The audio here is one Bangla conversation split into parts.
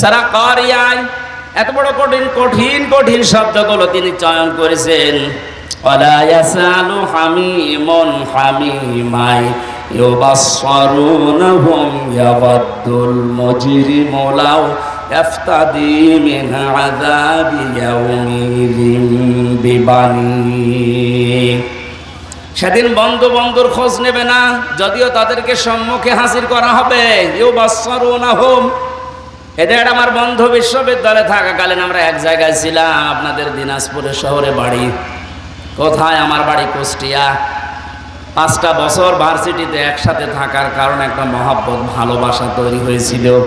সারা কারিয়ায় এত বড় কঠিন কঠিন কঠিন শব্দগুলো তিনি চয়ন করেছেন। ওয়ালা ইয়াসালু হামিমুন হামিমাই, ইউবাসসারুনহুম ইয়াওয়াদ্দুল মুজরিমু লাও ইয়াফতাদি মিন আযাবি ইয়াউমিযিন বিবানি। সেদিন বন্ধু বন্ধুর খোঁজ নেবে না, যদিও তাদেরকে সম্মুখে হাজির করা হবে। ইউ বাসরুনা এদের আমার বন্ধু বিশ্ববিদ্যালয়ে থাকাকালীন আমরা এক জায়গায় ছিলাম, আপনাদের দিনাজপুরের শহরে বাড়ি। কোথায় আমার বাড়ি? কুষ্টিয়া। পাঁচটা বছর ভার্সিটিতে একসাথে থাকার কারণে একটা মহাব্বত, ভালোবাসা তৈরি হয়েছিল।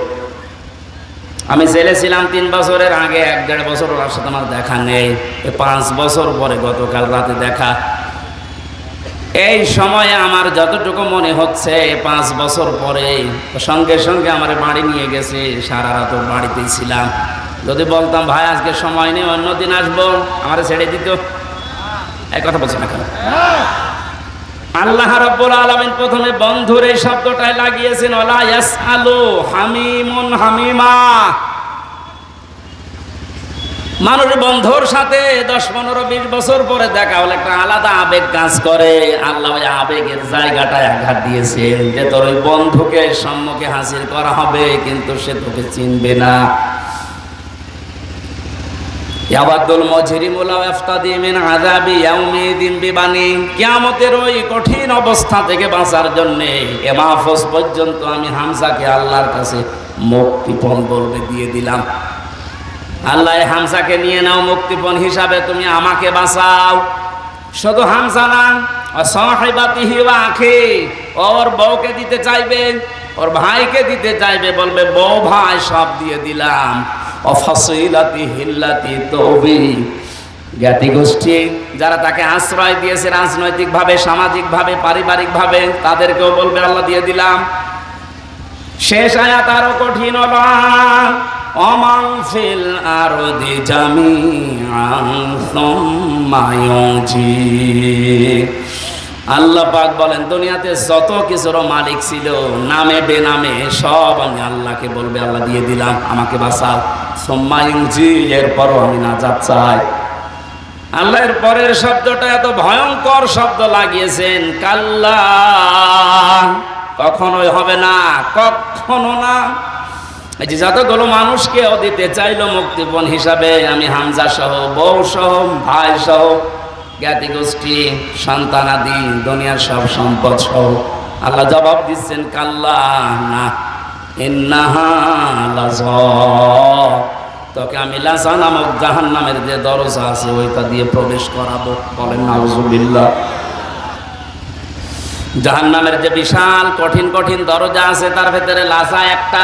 আমি জেলে ছিলাম তিন বছরের আগে, এক দেড় বছর ওর সাথে আমার দেখা নেই। পাঁচ বছর পরে গতকাল রাতে দেখা। এই সময়ে আমার যতটুকু মনে হচ্ছে, পাঁচ বছর পরে সঙ্গে সঙ্গে আমার বাড়ি নিয়ে গেছে, সারা রাত বাড়িতেই ছিলাম। যদি বলতাম, ভাই, আজকে সময় নেই, অন্যদিন আসব, আমার ছেড়ে দিত। এক কথা বলছে না কেন? আল্লাহ রাব্বুল আলামিন প্রথমে বন্ধুর এই শব্দটাই লাগিয়েছেন ওলা ইয়াসআলু হামিমুন হামিমা। মানুষ বন্ধুর সাথে দশ, পনেরো, বিশ বছর পরে দেখা হলে একটা আলাদা আবেগ কাজ করে। আল্লাহ আবেগের জায়গাটায় আঘাত দিয়েছেন যে তোর ওই বন্ধুকে সম্মুখে হাসিল করা হবে, কিন্তু সে তোকে চিনবে না। ইয়াবাদুল মিন বিবানি। কিয়ামতের ওই কঠিন অবস্থা থেকে বাঁচার জন্য এ মাহফুজ পর্যন্ত আমি হামজাকে আল্লাহর কাছে মুক্তিপণ বলবে দিয়ে দিলাম। আল্লাহ হামসাকে নিয়ে নাও মুক্তিপণ হিসাবে, তুমি আমাকে বাঁচাও। শুধু হামসা না সাহেবাতিহি ওয়া আখি ওর বউকে দিতে চাইবে, ওর ভাইকে দিতে চাইবে, বলবে, বউ ভাই, সব দিয়ে দিলাম। অফাসিলাতি হিল্লাতি তৌবি। জ্ঞাতি গোষ্ঠী, যারা তাকে আশ্রয় দিয়েছে রাজনৈতিকভাবে, সামাজিকভাবে, পারিবারিকভাবে, তাদেরকেও বলবে, আল্লাহ দিয়ে দিলাম। শেষ আয়াত আরও কঠিন হলো। অমান ফিল আরদি জামিআন সুম্মা আল্লাহ পাক বলেন, দুনিয়াতে যত কিছুর মালিক ছিল, নামে বেনামে সব আমি আল্লাহকে বলবে, আল্লাহ দিয়ে দিলাম, আমাকে বাঁচাও। সোম্মা ইউজি এরপরও আমি না চাই। আল্লাহর পরের শব্দটা এত ভয়ঙ্কর শব্দ লাগিয়েছেন, কাল্লা। কখনোই হবে না, কখনো না। যে যতগুলো মানুষকে দিতে চাইলো মুক্তিপণ হিসাবে, আমি হামজা সহ, বউ সহ, ভাই সহ, জ্ঞাতি গোষ্ঠী সন্তানাদি দুনিয়ার সব সম্পদ সহ, আল্লাহ জবাব দিচ্ছেন, কাল্লা না তোকে আমি লাসা নামক জাহান নামের যে দরজা আছে, ওইটা দিয়ে প্রবেশ করাবো, বলেন, নাউজুবিল্লাহ। জাহান নামের যে বিশাল, কঠিন কঠিন দরজা আছে, তার ভেতরে লাসা একটা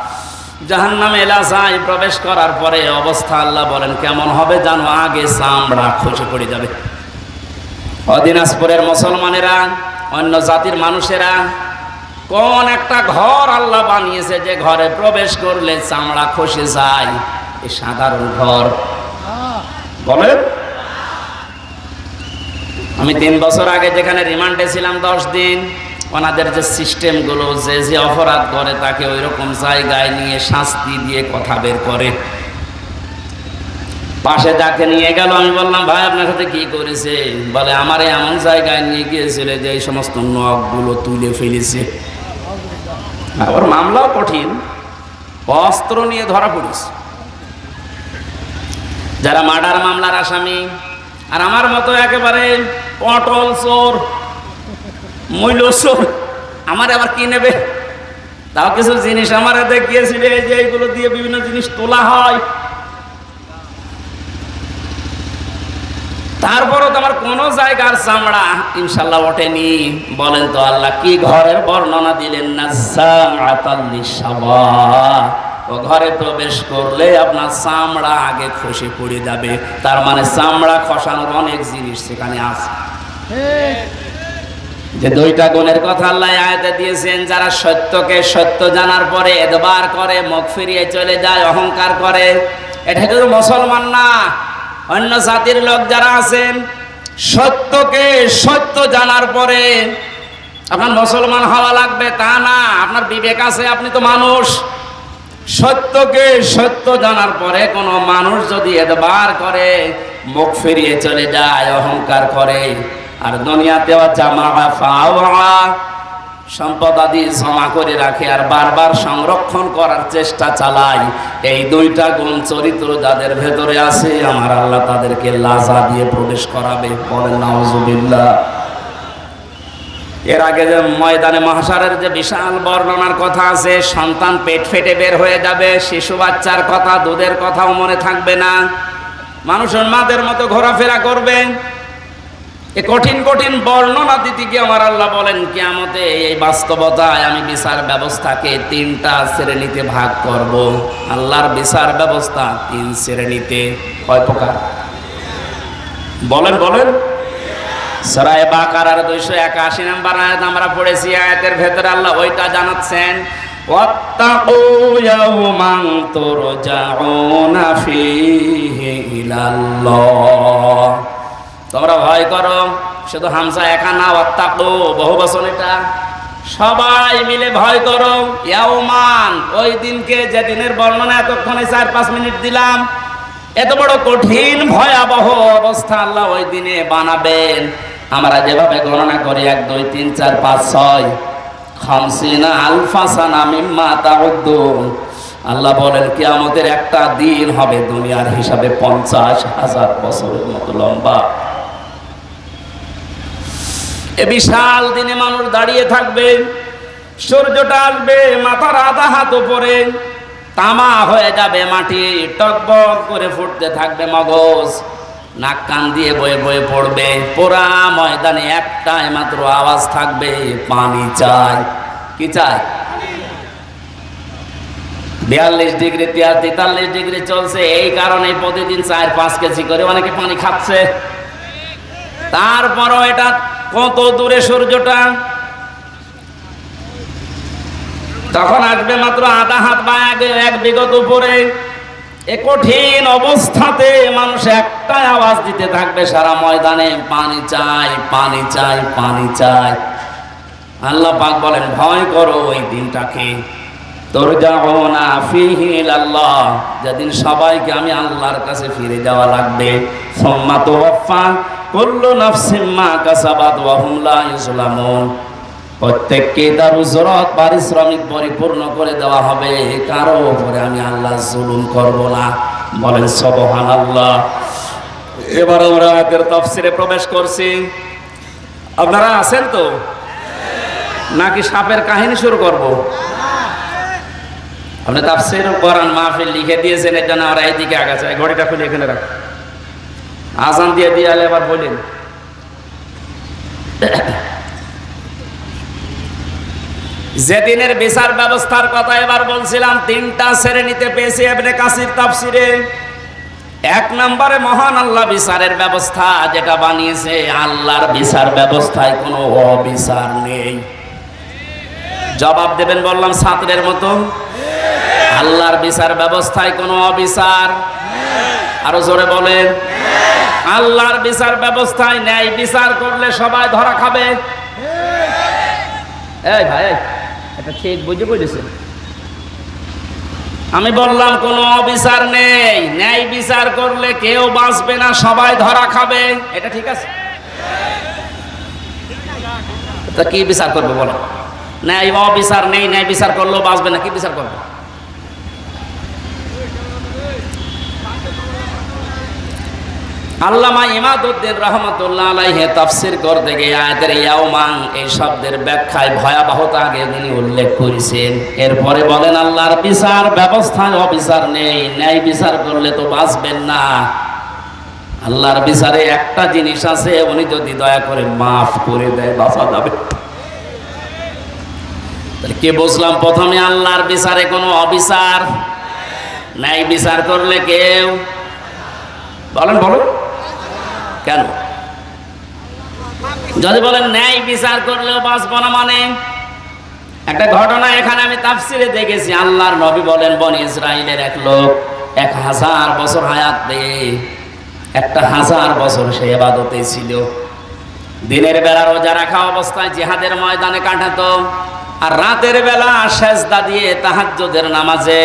জাহান নামে এলাসায় প্রবেশ করার পরে অবস্থা আল্লাহ বলেন, কেমন হবে জানো? আগে চামড়া খসে পড়ে যাবে। অদিনাজপুরের মুসলমানেরা, অন্য জাতির মানুষেরা, কোন একটা ঘর আল্লাহ বানিয়েছে যে ঘরে প্রবেশ করলে চামড়া খসে যায়। এ সাধারণ ঘর। বলেন। আমি তিন বছর আগে যেখানে রিমান্ডে ছিলাম দশ দিন ওনাদের যে সিস্টেমগুলো, যে যে অপরাধ করে, তাকে ওই রকম জায়গায় নিয়ে শাস্তি দিয়ে কথা বের করে। পাশে যাকে নিয়ে গেল, আমি বললাম, ভাই, আপনার সাথে কি করেছে? বলে, আমার এমন জায়গায় নিয়ে গিয়েছিল যে এই সমস্ত নখগুলো তুলে ফেলেছে। আবার মামলাও কঠিন। অস্ত্র নিয়ে ধরা পড়েছে। যারা মার্ডার মামলার আসামি, আর আমার মতো একেবারে পটল চোর চোর আমার আবার কি নেবে? তাও কিছু জিনিস আমার হাতে গিয়েছিল যে এইগুলো দিয়ে বিভিন্ন জিনিস তোলা হয়। তারপরও তো আমার কোনো জায়গার চামড়া ইনশাল্লাহ ওঠেনি। বলেন তো আল্লাহ, কি ঘরের বর্ণনা দিলেন? না ও ঘরে প্রবেশ করলে আপনার চামড়া আগে খসে পড়ে যাবে। তার মানে চামড়া খসানোর অনেক জিনিস সেখানে আছে। যে দুইটা গুণের কথা আল্লাহ আয়তে দিয়েছেন যারা সত্যকে সত্য জানার পরে এদবার করে মুখ ফিরিয়ে চলে যায় অহংকার করে এটা কিন্তু মুসলমান না। অন্য জাতির লোক যারা আছেন সত্যকে সত্য জানার পরে আপনার মুসলমান হওয়া লাগবে তা না। আপনার বিবেক আছে আপনি তো মানুষ। সত্যকে সত্য জানার পরে কোনো মানুষ যদি এদবার করে মুখ ফিরিয়ে চলে যায় অহংকার করে আর দুনিয়াতে জামা ফাওয়া, সম্পদ আদি জমা করে রাখে আর বারবার সংরক্ষণ করার চেষ্টা চালায়। এই দুইটা গুণ চরিত্র যাদের ভেতরে আছে, আমার আল্লাহ তাদেরকে লাজা দিয়ে প্রবেশ করাবে। বলেন, নাউজুবিল্লাহ। এর আগে যে ময়দানে মহাসারের যে বিশাল বর্ণনার কথা আছে, সন্তান পেট ফেটে বের হয়ে যাবে, শিশু বাচ্চার কথা, দুধের কথাও মনে থাকবে না। মানুষের মাদের মতো ঘোরাফেরা করবে। এ কঠিন কঠিন বর্ণনা দিতে গিয়ে আমার আল্লাহ বলেন কিয়ামতে এই বাস্তবতায় আমি বিচার ব্যবস্থাকে তিনটা শ্রেণীতে ভাগ করব আল্লাহর বিচার ব্যবস্থা তিন শ্রেণীতে কয় প্রকার বলেন বলেন সরাই বাকারার দুইশো একাশি নাম্বার আয়াত আমরা পড়েছি আয়াতের ভেতরে আল্লাহ ওইটা জানাচ্ছেন واتقوا يوما ترجعون فيه إلى الله তোমরা ভয় করো, শুধু হামসা একা না অত্তাকু বহু বছর এটা। সবাই মিলে ভয় করো ইয়াওমান ওই দিনকে যে দিনের বর্ণনা এতক্ষণে চার পাঁচ মিনিট দিলাম, এত বড় কঠিন ভয়াবহ অবস্থা আল্লাহ ওই দিনে বানাবেন। আমরা যেভাবে গণনা করি, এক, দুই, তিন, চার, পাঁচ, ছয়। খামসিনা আলফাসানা মিম্মা তাউদ্দুন। আল্লাহ বলেন, কিয়ামতের একটা দিন হবে দুনিয়ার হিসাবে পঞ্চাশ হাজার বছরের মতো লম্বা। এ বিশাল দিনে মানুষ দাঁড়িয়ে থাকবে, সূর্যটা আসবে মাথার আধা হাত উপরে, তামা হয়ে যাবে মাটি, টকবক করে ফুটতে থাকবে মগজ, নাক কান দিয়ে বয়ে বয়ে পড়বে, পোড়া ময়দানে একটাই মাত্র আওয়াজ থাকবে, পানি চাই। কি চাই? বিয়াল্লিশ ডিগ্রি তেতাল্লিশ ডিগ্রি চলছে, এই কারণে প্রতিদিন চার পাঁচ কেজি করে অনেকে পানি খাচ্ছে। তারপরও এটা কত দূরে সূর্যটা? তখন আসবে মাত্র আধা হাত বা এক বিগত উপরে। এ কঠিন অবস্থাতে মানুষ একটাই আওয়াজ দিতে থাকবে, সারা ময়দানে পানি চাই পানি চাই পানি চাই। আল্লাহ পাক বলেন, ভয় করো ওই দিনটাকে। তোর না আল্লাহ যেদিন সবাইকে আমি আল্লাহর কাছে ফিরে যাওয়া লাগবে। সম্মা তো কুল্লু নাফসিন মা কাসাবাত ওয়া হুম লা প্রত্যেককে তার উজরত পারিশ্রমিক পরিপূর্ণ করে দেওয়া হবে কারও উপরে আমি আল্লাহ জুলুম করব না। বলেন এবার আমরা আয়াতের তফসিরে প্রবেশ করছি। আপনারা আছেন তো? নাকি সাপের কাহিনী শুরু করব? আপনি তাফসির কোরআন মাহফিল লিখে দিয়েছেন, এটা না আমরা এইদিকে আগাছে ঘড়িটা খুলে এখানে রাখ। আজান দিয়ে দিয়ে এবার বলেন। যেদিনের বিচার ব্যবস্থার কথা এবার বলছিলাম, তিনটা শ্রেণীতে পেয়েছি এবনে কাসির তাফসিরে। এক নম্বরে মহান আল্লাহ বিচারের ব্যবস্থা যেটা বানিয়েছে, আল্লাহর বিচার ব্যবস্থায় কোনো অবিচার নেই। জবাব দেবেন বললাম ছাত্রের মতো। আল্লাহর বিচার ব্যবস্থায় কোনো অবিচার। আরও জোরে বলেন। আল্লাহর বিচার ব্যবস্থায় ন্যায় বিচার করলে সবাই ধরা খাবে। এই ভাই এটা ঠিক বুঝে বুঝেছে আমি বললাম, কোনো অবিচার নেই। ন্যায় বিচার করলে কেউ বাঁচবে না, সবাই ধরা খাবে। এটা ঠিক আছে? তা কি বিচার করবে বলো? ন্যায়, অবিচার নেই, ন্যায় বিচার করলেও বাঁচবে না, কি বিচার করবে? আল্লামা ইমাদুদ্দিন রহমতুল্লাহ আলাইহে তাফসির করতে গিয়ে আয়াতের ইয়াউমান এই শব্দের ব্যাখ্যায় ভয়াবহতা আগে তিনি উল্লেখ করেছেন। এরপরে বলেন, আল্লাহর বিচার ব্যবস্থায় অবিচার নেই। ন্যায় বিচার করলে তো বাঁচবেন না। আল্লাহর বিচারে একটা জিনিস আছে, উনি যদি দয়া করে মাফ করে দেয়, বাঁচা যাবে। কে বুঝলাম? প্রথমে আল্লাহর বিচারে কোনো অবিচার? ন্যায় বিচার করলে কেউ? বলেন, বলুন। কেন? যদি বলেন ন্যায় বিচার করলেও বাঁচব না মানে? একটা ঘটনা এখানে আমি তাফসিরে দেখেছি, আল্লাহর নবী বলেন, বন ইসরায়েলের এক লোক এক হাজার বছর হায়াত পেয়ে একটা হাজার বছর সে এবাদতে ছিল। দিনের বেলা রোজা রাখা অবস্থায় জিহাদের ময়দানে কাটাতো, আর রাতের বেলা সেজদা দিয়ে তাহাজ্জুদের নামাজে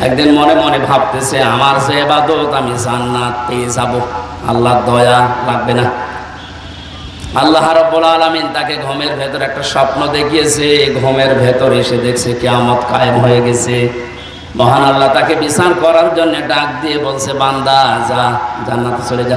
একদিন মনে মনে ভাবতেছে, আমার যে এবাদত আমি জান্নাত পেয়ে যাব। আল্লাহর দয়া লাগবে না। আল্লাহ রব্বুল আলামিন তাকে ঘুমের ভেতর একটা স্বপ্ন দেখিয়েছে। ঘুমের ভেতর এসে দেখছে কেয়ামত কায়েম হয়ে গেছে। মহান আল্লাহ তাকে বিচার করার জন্য ডাক দিয়ে বলছে, বান্দা, যা, জান্নাতে চলে যা।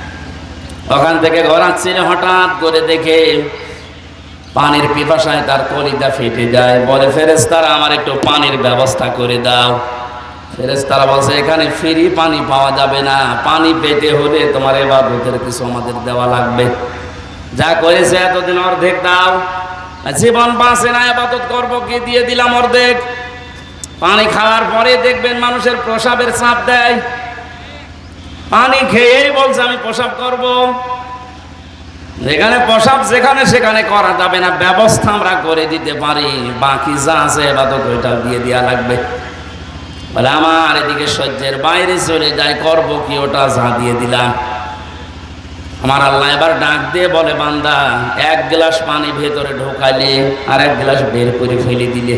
ওখান থেকে ঘোরাচ্ছিল হঠাৎ করে দেখে পানির পিপাসায় তার কলিদা ফেটে যায়। বলে ফেরেস্তারা আমার একটু পানির ব্যবস্থা করে দাও। ফেরেস্তারা বলছে, এখানে ফ্রি পানি পাওয়া যাবে না। পানি পেতে হলে তোমার এবাদতের কিছু আমাদের দেওয়া লাগবে। যা করেছে এতদিন অর্ধেক দাও। জীবন বাঁচে না আপাতত করব কি? দিয়ে দিলাম অর্ধেক। পানি খাওয়ার পরে দেখবেন মানুষের প্রসাবের চাপ দেয়। পানি খেয়েই বলছে, আমি প্রসাব করব। যেখানে প্রসাব, যেখানে সেখানে করা যাবে না। ব্যবস্থা আমরা করে দিতে পারি। বাকি যা আছে এবার তো ওইটা দিয়ে দেওয়া লাগবে। বলে, আমার এদিকে সহ্যের বাইরে চলে যায়, করব কি ওটা যা দিয়ে দিলাম। আমার আল্লাহ এবার ডাক দিয়ে বলে, বান্দা, এক গ্লাস পানি ভেতরে ঢোকালে আর এক গ্লাস বের করে ফেলে দিলে।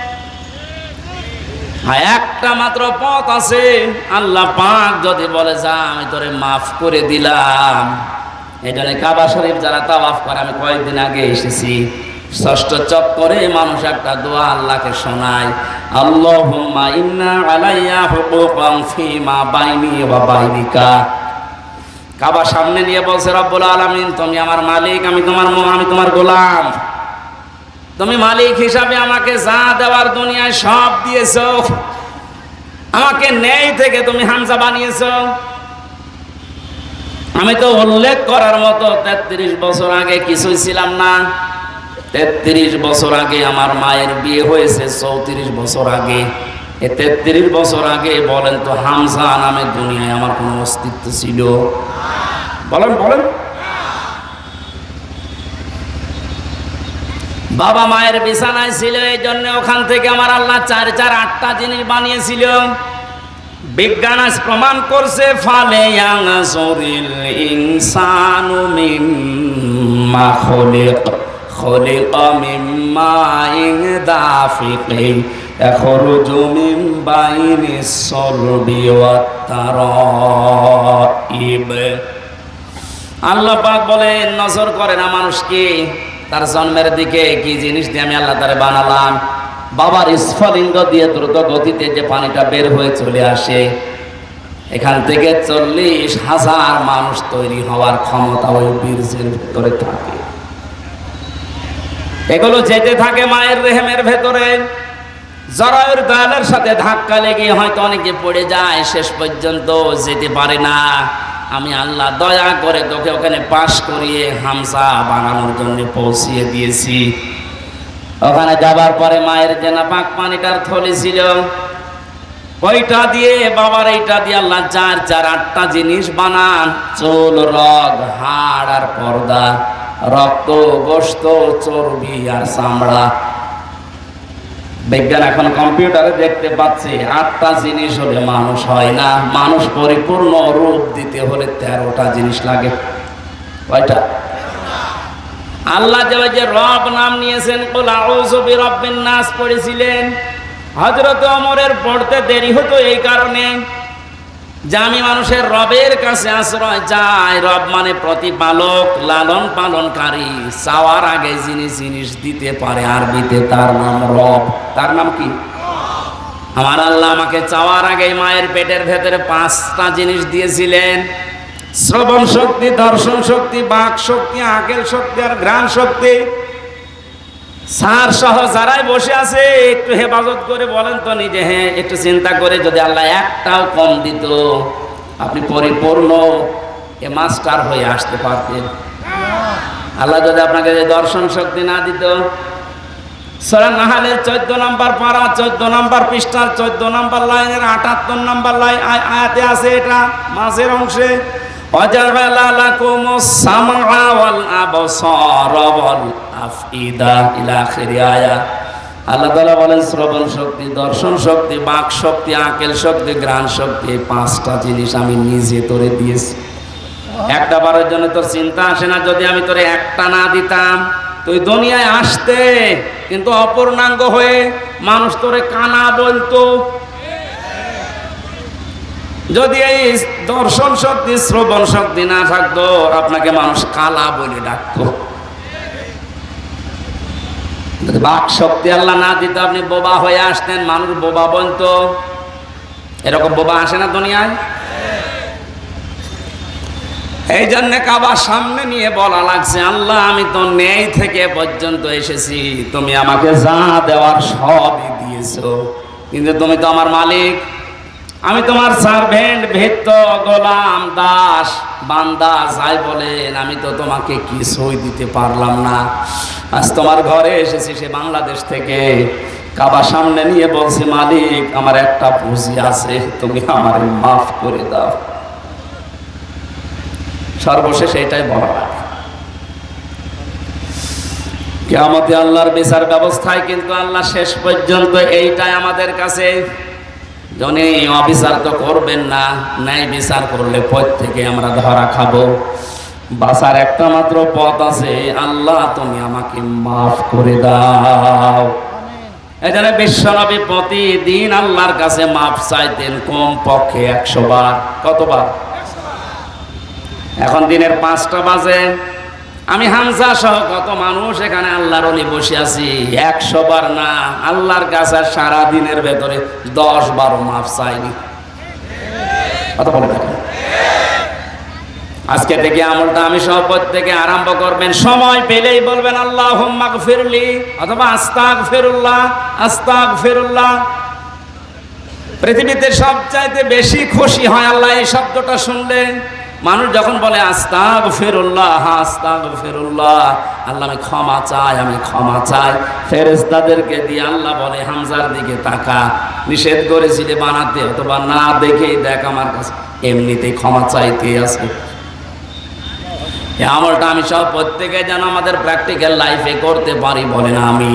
হ্যাঁ একটা মাত্র পথ আছে। আল্লাহ পাক যদি বলে, যা, আমি তোরে মাফ করে দিলাম। এই কাবা শরীফ যারা তাওয়াফ করে, আমি কয়েকদিন আগে এসেছি। ষষ্ঠ চক্করে মানুষ একটা দোয়া আল্লাহকে শোনায়, আল্লাহুম্মা ইন্না আলাইয়া হুকুকান ফিমা বাইনি ওয়া বাইনিকা। কাবা সামনে নিয়ে বলছে, রব্বুল আলামিন, তুমি আমার মালিক, আমি তোমার মো- আমি তোমার গোলাম। তুমি মালিক হিসাবে আমাকে যা দেওয়ার দুনিয়ায় সব দিয়েছ, আমাকে নেই থেকে তুমি হামজা বানিয়েছ। আমি তো উল্লেখ করার মতো তেত্রিশ বছর আগে কিছুই ছিলাম না। তেত্রিশ বছর আগে আমার মায়ের বিয়ে হয়েছে, চৌত্রিশ বছর আগে। এ তেত্রিশ বছর আগে বলেন তো হামজা নামে দুনিয়ায় আমার কোনো অস্তিত্ব ছিল? বলেন বলেন। বাবা মায়ের বিছানায় ছিল, এই জন্য ওখান থেকে আমার আল্লাহ চার চার, আটটা জিনিস বানিয়েছিল। বিজ্ঞান আজ প্রমাণ করছে, ফালে শরীর ইনসানু মিম্মা খলিক খলিক মিম্মা ইং দাফিকি এখরুজু মিন বাইনি সলবি ওয়াত তারাইব আল্লাহ পাক বলে, নজর করে না মানুষকে তার জন্মের দিকে কি জিনিস দিয়ে আমি আল্লাহ তারে বানালাম? বাবার স্ফলিঙ্গ দিয়ে দ্রুত গতিতে যে পানিটা বের হয়ে চলে আসে, এখান থেকে চল্লিশ হাজার মানুষ তৈরি হওয়ার ক্ষমতা ওই বীর্যের ভেতরে থাকে। এগুলো যেতে থাকে মায়ের রেহেমের ভেতরে। জরায়ুর দয়ালের সাথে ধাক্কা লেগে হয়তো অনেকে পড়ে যায়, শেষ পর্যন্ত যেতে পারে না। আমি আল্লাহ দয়া করে তোকে ওখানে পাশ করিয়ে হামসা বানানোর জন্য পৌঁছিয়ে দিয়েছি। ওখানে যাবার পরে মায়ের যে না পাক পানিটার থলি ছিল। ওইটা দিয়ে, বাবার এইটা দিয়ে আল্লাহ চার চার আটটা জিনিস বানান, চুল, রগ, হাড় আর পর্দা, রক্ত গোস্ত চর্বি আর চামড়া বিজ্ঞান এখন কম্পিউটারে দেখতে পাচ্ছে, আটটা জিনিস হলে মানুষ হয় না। মানুষ পরিপূর্ণ রূপ দিতে হলে তেরোটা জিনিস লাগে। কয়টা? আল্লাহ যে রব নাম নিয়েছেন নাস পড়েছিলেন। হজরত অমরের পড়তে দেরি হতো এই কারণে। যে আমি মানুষের রবের কাছে আশ্রয় চাই রব মানে প্রতিপালক, লালন পালনকারী। চাওয়ার আগে যিনি জিনিস দিতে পারে আরবিতে তার নাম রব। তার নাম কি? আমার আল্লাহ আমাকে চাওয়ার আগে মায়ের পেটের ভেতরে পাঁচটা জিনিস দিয়েছিলেন। শ্রবণ শক্তি, দর্শন শক্তি, বাক শক্তি, আকেল শক্তি আর ঘ্রাণ শক্তি। সার সহ যারাই বসে আছে, একটু হেফাজত করে বলেন তো নিজে হ্যাঁ একটু চিন্তা করে যদি আল্লাহ একটাও কম দিত, আপনি পরিপূর্ণ এ মাস্টার হয়ে আসতে পারতেন। আল্লাহ যদি আপনাকে দর্শন শক্তি না দিত, সোরা নাহালের চোদ্দ নম্বর পাড়া চোদ্দ নম্বর পৃষ্ঠার চোদ্দ নম্বর লাইনের আটাত্তর নম্বর লাইন আয়াতে আছে এটা মাসের অংশে অজালা লাকুমুস সামা ওয়াল তুই দুনিয়ায় আসতে, কিন্তু অপূর্ণাঙ্গ হয়ে মানুষ তোরে কানা বলতো। যদি এই দর্শন শক্তি, শ্রবণ শক্তি না থাকতো, আপনাকে মানুষ কালা বলে ডাকতো। বাক শক্তি আল্লাহ না দিত আপনি বোবা হয়ে আসতেন, মানুষ বোবা বলতো। এরকম বোবা আসে না দুনিয়ায়? এই জন্য কাবার সামনে নিয়ে বলা লাগছে, আল্লাহ আমি তো নেই থেকে পর্যন্ত এসেছি, তুমি আমাকে যা দেওয়ার সবই দিয়েছ। কিন্তু তুমি তো আমার মালিক। আমি তোমার সার্ভেন্ট ভেত্ত গোলাম, দাস, বান্দা, যাই বলেন, আমি তো তোমাকে কিছুই দিতে পারলাম না। আজ তোমার ঘরে এসেছি সে বাংলাদেশ থেকে। কাবা সামনে নিয়ে বলছি, মালিক, আমার একটা পুঁজি আছে, তুমি আমার মাফ করে দাও। সর্বশেষ এটাই বলা লাগে। কেয়ামতে আল্লাহর বিচার ব্যবস্থায় কিন্তু আল্লাহ শেষ পর্যন্ত এইটাই আমাদের কাছে। জনে অবিচার তো করবেন না ন্যায় বিচার করলে পথ থেকে আমরা ধরা খাব। বাসার একটা মাত্র পথ আছে আল্লাহ তুমি আমাকে মাফ করে দাও। এই জন্য বিশ্বনবী প্রতিদিন আল্লাহর কাছে মাফ চাইতেন কম পক্ষে একশো বার। কতবার? এখন দিনের পাঁচটা বাজে আমি হামজা সহ কত মানুষ এখানে আল্লাহর অলি বসে আছি। একশো বার না, আল্লাহর কাছে সারা দিনের ভেতরে দশ বারো মাপ চাইনি। আজকে থেকে আমলটা আমি সহ থেকে আরম্ভ করবেন। সময় পেলেই বলবেন আল্লাহ ফিরলি অথবা আস্তাক ফেরুল্লাহ আস্তাক ফেরুল্লাহ পৃথিবীতে সবচাইতে বেশি খুশি হয় আল্লাহ এই শব্দটা শুনলে। মানুষ যখন বলে আস্তাগ ফেরুল্লাহ আস্তাগ ফেরুল্লাহ আল্লাহ আমি ক্ষমা চাই, আমি ক্ষমা চাই। ফেরেস্তাদেরকে দিয়ে আল্লাহ বলে, হামজার দিকে তাকা। নিষেধ করেছিলে বানাতে, অথবা না দেখেই দেখ আমার কাছে। এমনিতেই ক্ষমা চাইতে আছে। আমলটা আমি সব প্রত্যেকে যেন আমাদের প্র্যাকটিক্যাল লাইফে করতে পারি বলেন আমি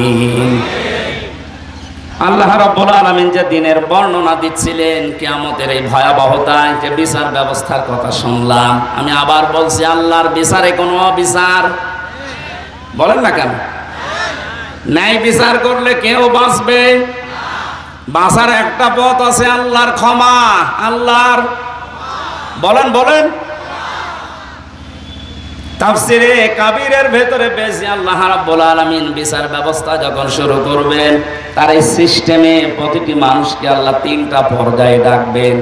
আল্লাহ রাব্বুল আলামিন যে দিনের বর্ণনা দিচ্ছিলেন কিয়ামতের এই ভয়াবহতায় যে বিচার ব্যবস্থার কথা শুনলাম, আমি আবার বলছি আল্লাহর বিচারে কোনো অবিচার। বলেন না কেন? ন্যায় বিচার করলে কেউ বাঁচবে? বাঁচার একটা পথ আছে আল্লাহর ক্ষমা, আল্লাহর বলেন বলেন। তাফসিরে কাবিরের ভেতরে বেশি আল্লাহ রাব্বুল আলামিন বিচার ব্যবস্থা যখন শুরু করবেন, তার এই সিস্টেমে প্রতিটি মানুষকে আল্লাহ তিনটা পর্যায়ে ডাকবেন।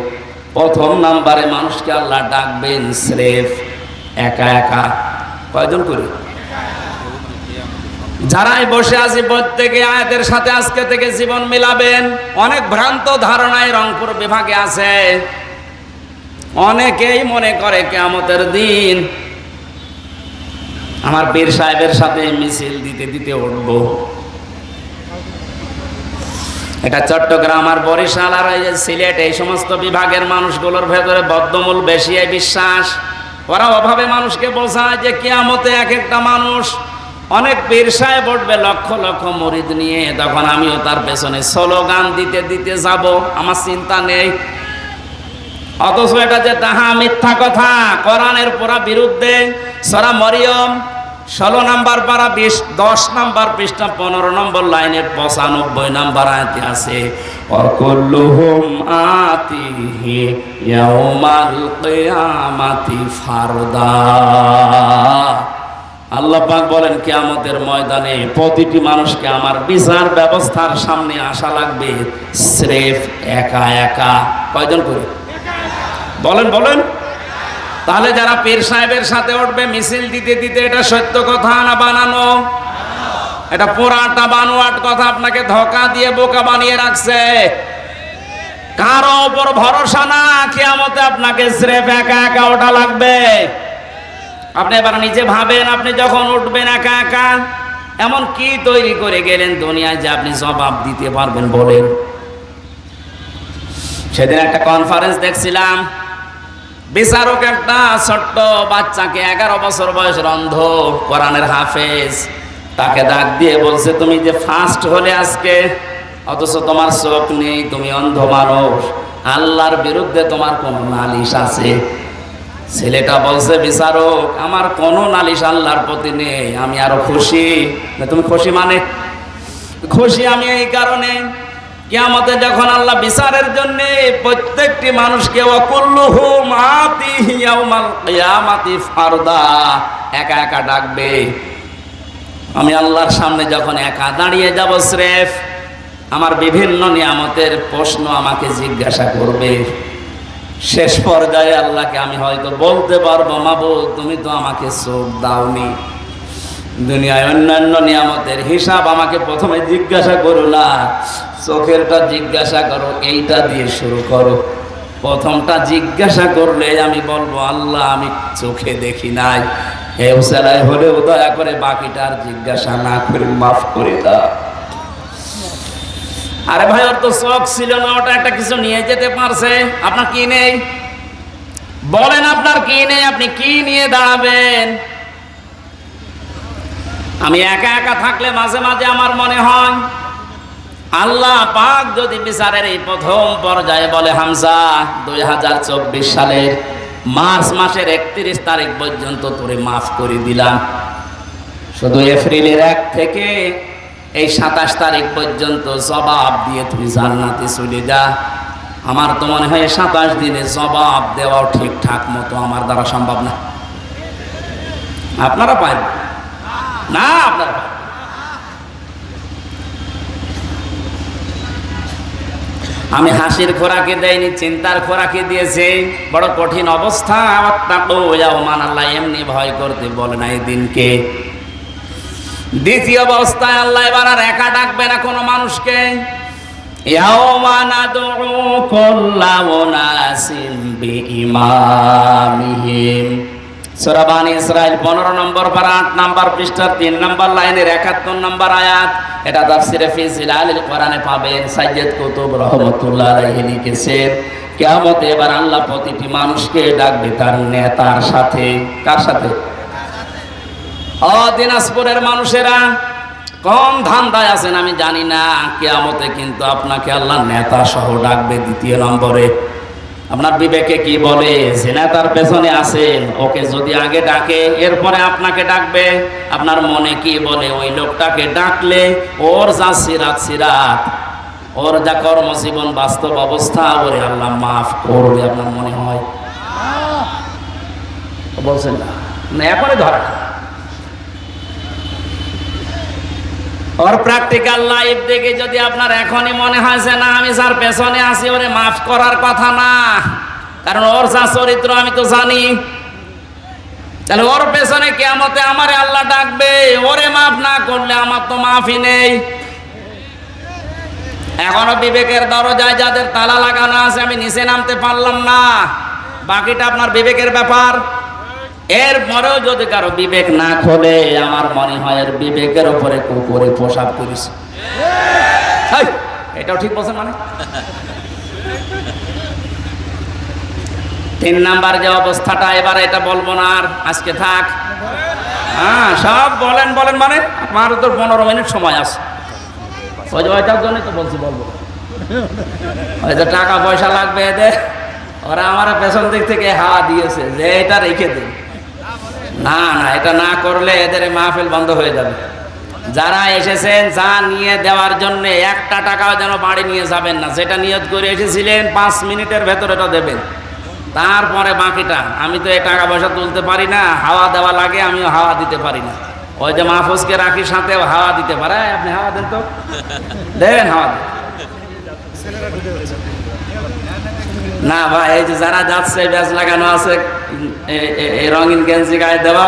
প্রথম নাম্বারে মানুষকে আল্লাহ ডাকবেন স্রেফ, একা একা। কয়জন করে? যারাই বসে আছি প্রত্যেকে আয়াতের সাথে আজকে থেকে জীবন মিলাবেন। অনেক ভ্রান্ত ধারণায় রংপুর বিভাগে আছে। অনেকেই মনে করে কেমতের দিন আমার বীর সাহেবের সাথে মিছিল দিতে দিতে উঠব। এটা চট্টগ্রাম আর বরিশাল আর যে সিলেট, এই সমস্ত বিভাগের মানুষগুলোর ভেতরে বদ্ধমূল বেশি বিশ্বাস। ওরা অভাবে মানুষকে বোঝায় যে কেয়ামতে এক একটা মানুষ অনেক পীর সাহেব উঠবে, লক্ষ লক্ষ মরিদ নিয়ে। তখন আমিও তার পেছনে স্লোগান দিতে দিতে যাব, আমার চিন্তা নেই। অথচ এটা যে তাহা মিথ্যা কথা, কোরআনের পুরা বিরুদ্ধে সরা মরিয়ম ষোলো নাম্বার পারা বিশ, দশ নাম্বার পৃষ্ঠা, পনেরো নম্বর লাইনে পঁচানব্বই নাম্বার আয়তে আছে, অকুল্লুহুম আতিহি ইয়াউমাল কিয়ামাতি ফারদা। আল্লাহ বলেন ময়দানে প্রতিটি মানুষকে আমার বিচার ব্যবস্থার সামনে আসা লাগবে, স্রেফ একা একা। কয়জন করে? বলেন বলেন। তাহলে যারা পীর সাহেবের সাথে উঠবে, মিছিল দিতে দিতে এটা সত্য কথা না বানানো? এটা পুরাটা বানোয়াট কথা আপনাকে ধোকা দিয়ে বোকা বানিয়ে রাখছে। কারও ওপর ভরসা না, কিয়ামতে আপনাকে স্রেফ একা একা ওঠা লাগবে। আপনি এবার নিজে ভাবেন, আপনি যখন উঠবেন একা একা, এমন কি তৈরি করে গেলেন দুনিয়ায় যে আপনি জবাব দিতে পারবেন বলেন? সেদিন একটা কনফারেন্স দেখছিলাম বিচারক একটা ছোট্ট বাচ্চাকে এগারো বছর বয়সের অন্ধ কোরআনের হাফেজ। তাকে ডাক দিয়ে বলছে, তুমি যে ফার্স্ট হলে আজকে, অথচ তোমার চোখ নেই, তুমি অন্ধ মানুষ। আল্লাহর বিরুদ্ধে তোমার কোনো নালিশ আছে? ছেলেটা বলছে, বিচারক, আমার কোনো নালিশ আল্লাহর প্রতি নেই, আমি আরও খুশি। তুমি খুশি মানে? খুশি আমি এই কারণে কিয়ামতে যখন আল্লাহ বিচারের জন্য প্রত্যেকটি মানুষকে ফারদা একা একা ডাকবে। আমি আল্লাহর সামনে যখন একা দাঁড়িয়ে যাব, স্রেফ আমার বিভিন্ন নিয়ামতের প্রশ্ন আমাকে জিজ্ঞাসা করবে। শেষ পর্যায়ে আল্লাহকে আমি হয়তো বলতে পারব, মাবুদ, তুমি তো আমাকে চোখ দাওনি। দুনিয়ায় অন্যান্য নিয়ামতের হিসাব আমাকে প্রথমে জিজ্ঞাসা করো না চোখেরটা জিজ্ঞাসা করো, এইটা দিয়ে শুরু করো। প্রথমটা জিজ্ঞাসা করলে আমি বলব, আল্লাহ, আমি চোখে দেখি নাই। এ উসালায় হলেও দয়া করে বাকিটার জিজ্ঞাসা না করে মাফ করে দাও। আরে ভাই, ওর তো শখ ছিল না, ওটা একটা কিছু নিয়ে যেতে পারছে। আপনার কি নেই? বলেন, আপনার কি নেই? আপনি কি নিয়ে দাঁড়াবেন? আমি একা একা থাকলে মাঝে মাঝে আমার মনে হয়, আল্লাহ পাক যদি বিচারের এই প্রথম পর্যায়ে বলে, হামজা, দুই হাজার চব্বিশ সালের মার্চ মাসের একত্রিশ তারিখ পর্যন্ত তোরে মাফ করে দিলাম। শুধু এপ্রিলের এক থেকে এই সাতাশ তারিখ পর্যন্ত জবাব দিয়ে তুমি জান্নাতে চলে যা। আমার তো মনে হয় সাতাশ দিনে জবাব দেওয়াও ঠিকঠাক মতো আমার দ্বারা সম্ভব না। আপনারা পারেন না আপনারা। আমি হাসির খোরাকে দেয়নি, চিন্তার খোরাকে দিয়েছে। বড় কঠিন অবস্থা। মান আল্লাহ, এমনি ভয় করতে বলে না এই দিনকে। দ্বিতীয় অবস্থায় আল্লাহ এবার আর একা ডাকবে না কোনো মানুষকে। ইয়াওমা নাদউ কুল্লা উনাসিন বিইমামিহিম সূরা বানি ইসরাইল 15 নম্বর পারা 8 নম্বর পৃষ্ঠার 3 নম্বর লাইনের 71 নম্বর আয়াত। এটা তাফসিরে ফি জিলালিল কোরআনে পাবেন সাইয়্যিদ কুতুব রহমাতুল্লাহ আলাইহি লিখেছেন। কিয়ামতে এবার আল্লাহ প্রতিটি মানুষকে ডাকবে তার নেতার সাথে। কার সাথে? ও দিনাজপুরের মানুষেরা কোন ধান্দায় আছেন, আমি জানি না। কেয়ামতে কিন্তু আপনাকে আল্লাহ নেতা সহ ডাকবে দ্বিতীয় নম্বরে। আপনার বিবেকে কি বলে? যে তার পেছনে আছেন ওকে যদি আগে ডাকে, এরপরে আপনাকে ডাকবে। আপনার মনে কি বলে? ওই লোকটাকে ডাকলে ওর যা সিরাত সিরাত, ওর যা কর্মজীবন, বাস্তব অবস্থা, ওরে আল্লাহ মাফ করবে আপনার মনে হয়। বলছেন না। এখনই ধরা ওর প্র্যাকটিক্যাল লাইফ দেখে যদি আপনার এখনই মনে হয় না, আমি যার পেছনে আছি, ওরে মাফ করার কথা না। কারণ ওর যা চরিত্র, আমি তো জানি। তাহলে ওর পেছনে কেমতে আমারে আল্লাহ ডাকবে, ওরে মাফ না করলে আমার তো মাফই নেই। এখনও বিবেকের দরজায় যাদের তালা লাগানো আছে, আমি নিচে নামতে পারলাম না। বাকিটা আপনার বিবেকের ব্যাপার। এরপরেও যদি কারও বিবেক না খোলে, আমার মনে হয় এর বিবেকের উপরে কুকুরে পোশাক করিস এটাও ঠিক বলছেন মানে? তিন নাম্বার যে অবস্থাটা, এবার এটা বলব না আর, আজকে থাক। হ্যাঁ সব বলেন বলেন মানে? আমার তো পনেরো মিনিট সময় আছে। ওই ওইটার জন্যই তো বলছি, বলব। ওই টাকা পয়সা লাগবে এদের, ওরা আমার পেছন দিক থেকে হাওয়া দিয়েছে, যে এটা রেখে দিন। না না, এটা না করলে এদের মাহফিল বন্ধ হয়ে যাবে। যারা এসেছেন, যা নিয়ে দেওয়ার জন্য একটা টাকাও যেন বাড়ি নিয়ে যাবেন না, যেটা নিয়ত করে এসেছিলেন, পাঁচ মিনিটের ভেতরে এটা দেবেন। তারপরে বাকিটা, আমি তো এই টাকা পয়সা তুলতে পারি না, হাওয়া দেওয়া লাগে, আমিও হাওয়া দিতে পারি না। ওই যে মাহফুজকে রাখি সাথে হাওয়া দিতে পারে আপনি হাওয়া দেন তো। দেবেন হাওয়া না ভাই, এই যে যারা যাচ্ছে, ব্যাস লাগানো আছে রঙিন গেঞ্জি গায়ে দেওয়া।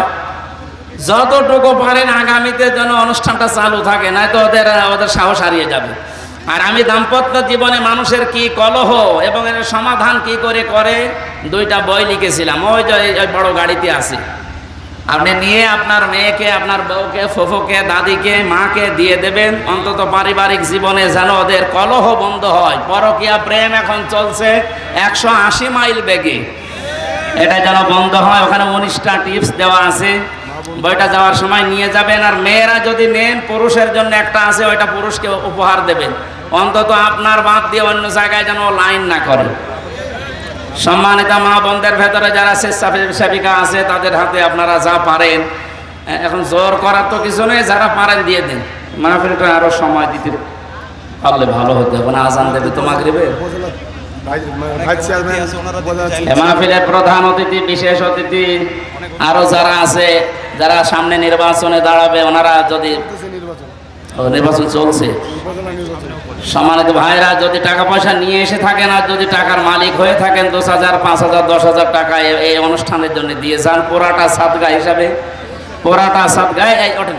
যতটুকু পারেন আগামীতে যেন অনুষ্ঠানটা চালু থাকে না তো ওদের ওদের সাহস হারিয়ে যাবে। আর আমি দাম্পত্য জীবনে মানুষের কি কলহ এবং এর সমাধান কি করে করে, দুইটা বই লিখেছিলাম। ওই যে ওই বড় গাড়িতে আছে। আপনি নিয়ে আপনার মেয়েকে, আপনার বউকে, ফুফুকে, দাদিকে, মাকে দিয়ে দেবেন। অন্তত পারিবারিক জীবনে যেন ওদের কলহ বন্ধ হয়। পরকিয়া প্রেম এখন চলছে একশো আশি মাইল বেগে। এটা যেন বন্ধ হয়, ওখানে উনিশটা টিপস দেওয়া আছে। বইটা যাওয়ার সময় নিয়ে যাবেন, আর মেয়েরা যদি নেন পুরুষের জন্য একটা আছে, ওইটা পুরুষকে উপহার দেবেন। অন্তত আপনার বাদ দিয়ে অন্য জায়গায় যেন লাইন না করে। সম্মানিত মা বোনদের ভেতরে যারা স্বেচ্ছাসেবিকা আছে, তাদের হাতে আপনারা যা পারেন। এখন জোর করার তো কিছু নেই, যারা পারেন দিয়ে দিন। মাহফিলটা আরও সময় দিতে পারলে ভালো হতো, এখন আজান দেবে তো মাগরিবে মাহফিলের প্রধান অতিথি বিশেষ অতিথি আরও যারা আছে যারা সামনে নির্বাচনে দাঁড়াবে ওনারা যদি নির্বাচন। চলছে। সম্মানিত ভাইরা যদি টাকা পয়সা নিয়ে এসে থাকেন আর যদি টাকার মালিক হয়ে থাকেন দশ হাজার পাঁচ হাজার দশ হাজার টাকা এই অনুষ্ঠানের জন্য দিয়ে যান। পোড়াটা সাতগা হিসাবে। পোড়াটা সাতগায় এই ওঠেন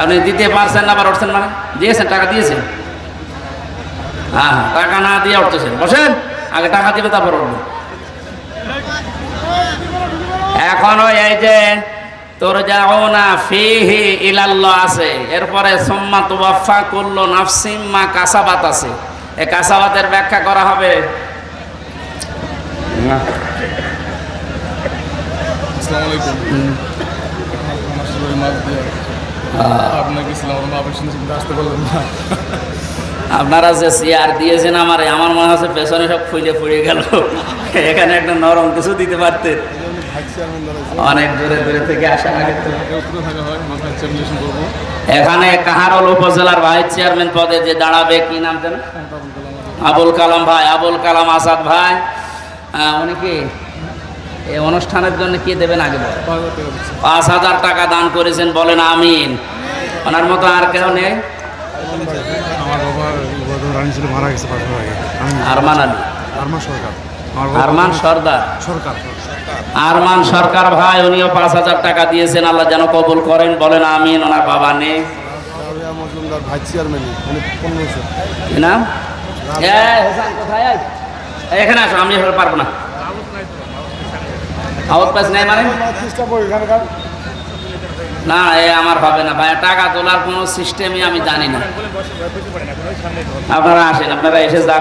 আপনি দিতে পারছেন না আবার উঠছেন মানে? দিয়েছেন টাকা দিয়েছেন? হ্যাঁ টাকা না দিয়ে উঠতেছেন। বসেন আগে টাকা দিবে তারপর উঠবেন এখনও এই যে তোর যাও না ফিহি ইলাল্লাহ আছে এরপরে সোম্মা তুবাফা করল নাফসিম্মা কাসাবাত আছে। এই কাসাবাতের ব্যাখ্যা করা হবে। আপনাকে ইসলাম আসতে বললেন না। আপনারা যে চেয়ার দিয়েছেন আমার আমার মনে হচ্ছে পেছনে সব ফুলে ফুড়ে গেল। এখানে একটা নরম কিছু দিতে পারতেন অনেক দূরে দূরে থেকে আসা এখানে কাহারল উপজেলার ভাইস চেয়ারম্যান পদে যে দাঁড়াবে, কি নাম যেন? আবুল কালাম ভাই, আবুল কালাম আসাদ ভাই। উনি কি? এই অনুষ্ঠানের জন্য কি দেবেন আগে পাঁচ হাজার টাকা দান করেছেন, বলেন আমিন। ওনার মতো আর কেউ নেই? রানী ছিল মারা গেছে পাঁচ বছর আগে। আরমান আলী। আরমান সরকার। আরমান সর্দার। সরকার আরমান সরকার ভাই উনিও পাঁচ হাজার টাকা দিয়েছেন আল্লাহ যেন কবুল করেন বলেন আমিন ওনার বাবা নেই। চেয়ারম্যান নাম? এই, এখানে আসো আমি পারব না। আওয়াজ পাস নেই। মানে? না, এ আমার হবে না। ভাই টাকা তোলার কোনো সিস্টেমই আমি জানি না। আপনারা আসেন, আপনারা এসে যা